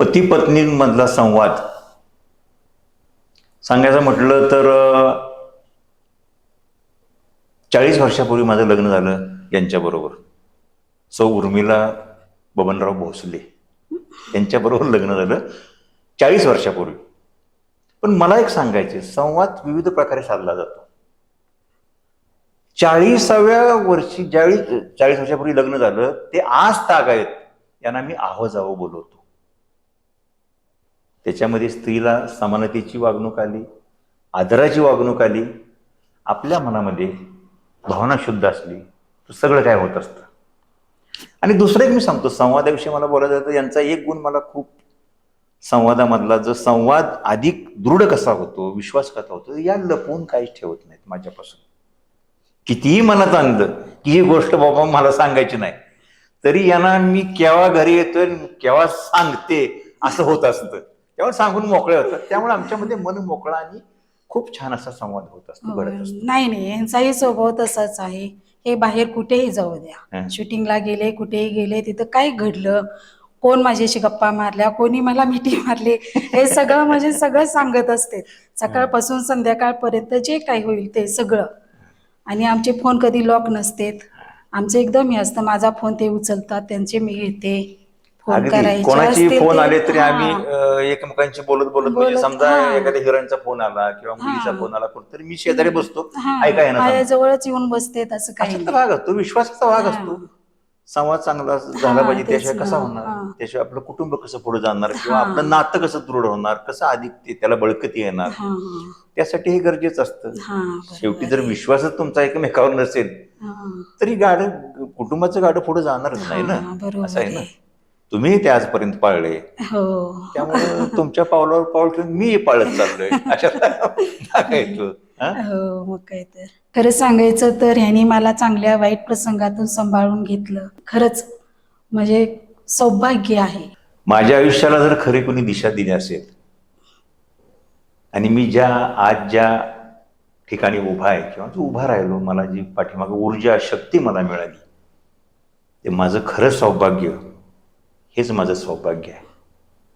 पती पत्नींमधला संवाद. सांगायचं म्हटलं तर चाळीस वर्षापूर्वी माझं लग्न झालं यांच्याबरोबर सौ उर्मिला बबनराव भोसले यांच्याबरोबर लग्न झालं चाळीस वर्षापूर्वी. पण मला एक सांगायचे संवाद विविध प्रकारे साधला जातो. चाळीसाव्या वर्षी ज्यावेळी चाळीस वर्षापूर्वी लग्न झालं ते आज ताग आहेत यांना मी आहो जावो बोलवतो. त्याच्यामध्ये स्त्रीला समानतेची वागणूक आली आदराची वागणूक आली आपल्या मनामध्ये भावना शुद्ध असली तर सगळं काय होत असतं. आणि दुसरं एक मी सांगतो संवादाविषयी मला बोलायचं तर यांचा एक गुण मला खूप संवादामधला जो संवाद अधिक दृढ कसा होतो विश्वास कसा होतो या लपवून काहीच ठेवत नाहीत माझ्यापासून. कितीही मनात चांगलं की ही गोष्ट बाबा मला सांगायची नाही तरी यांना मी केव्हा घरी येतोय केव्हा सांगते असं होत असतं. तेव्हा सांगून मोकळे होतात. त्यामुळे आमच्यामध्ये मन मोकळा आणि खूप छान असा संवाद होत असतो घडत असतो. नाही नाही यांचाही स्वभाव तसाच आहे. हे बाहेर कुठेही जाऊ द्या. हं. शूटिंगला गेले कुठेही गेले तिथं काय घडलं? कोण माझ्याशी गप्पा मारल्या? कोणी मला मिठी मारली? हे सगळं म्हणजे सगळं सांगत असते. सकाळपासून संध्याकाळपर्यंत जे काही होईल ते सगळं. आणि आमचे फोन कधी लॉक नसतेत. आमचं एकदम हे असतं माझा फोन ते उचलतात त्यांचे मी घेते. अगदी कोणाची फोन आले तरी. आम्ही एकमेकांशी बोलत बोलत म्हणजे समजा. एखाद्या हिरोईनचा फोन आला किंवा मुलीचा. फोन आला तरी मी शेजारी बसतो ऐका माझ्याजवळच येऊन बसते असं काही भाग असतो विश्वासाचा भाग. असतो संवाद चांगला झाला पाहिजे त्याशिवाय कसा होणार. त्याशिवाय आपलं कुटुंब कसं पुढे जाणार किंवा. आपलं नातं कसं दृढ होणार कसं अधिक ते त्याला बळकती येणार त्यासाठी हे गरजेचं असतं शेवटी जर. विश्वासच तुमचा एकमेकावर नसेल तरी गाडं कुटुंबाचं गाडं पुढे जाणारच नाही ना असं आहे ना. तुम्ही ते आजपर्यंत पाळले. हो. त्यामुळे तुमच्या पावलावर पाऊल ठेवून मी पाळत चाललोय. अशा तो. हा? हो मग काय तर. खरं सांगायचं तर ह्यानी मला चांगल्या वाईट प्रसंगातून सांभाळून घेतलं. खरंच म्हणजे सौभाग्य आहे. माझ्या आयुष्याला जर खरी कोणी दिशा दिली असेल आणि मी ज्या आज ज्या ठिकाणी उभा आहे किंवा जो उभा राहिलो मला जी पाठीमागं ऊर्जा शक्ती मला मिळाली ते माझं खरं सौभाग्य हेच माझं सौभाग्य आहे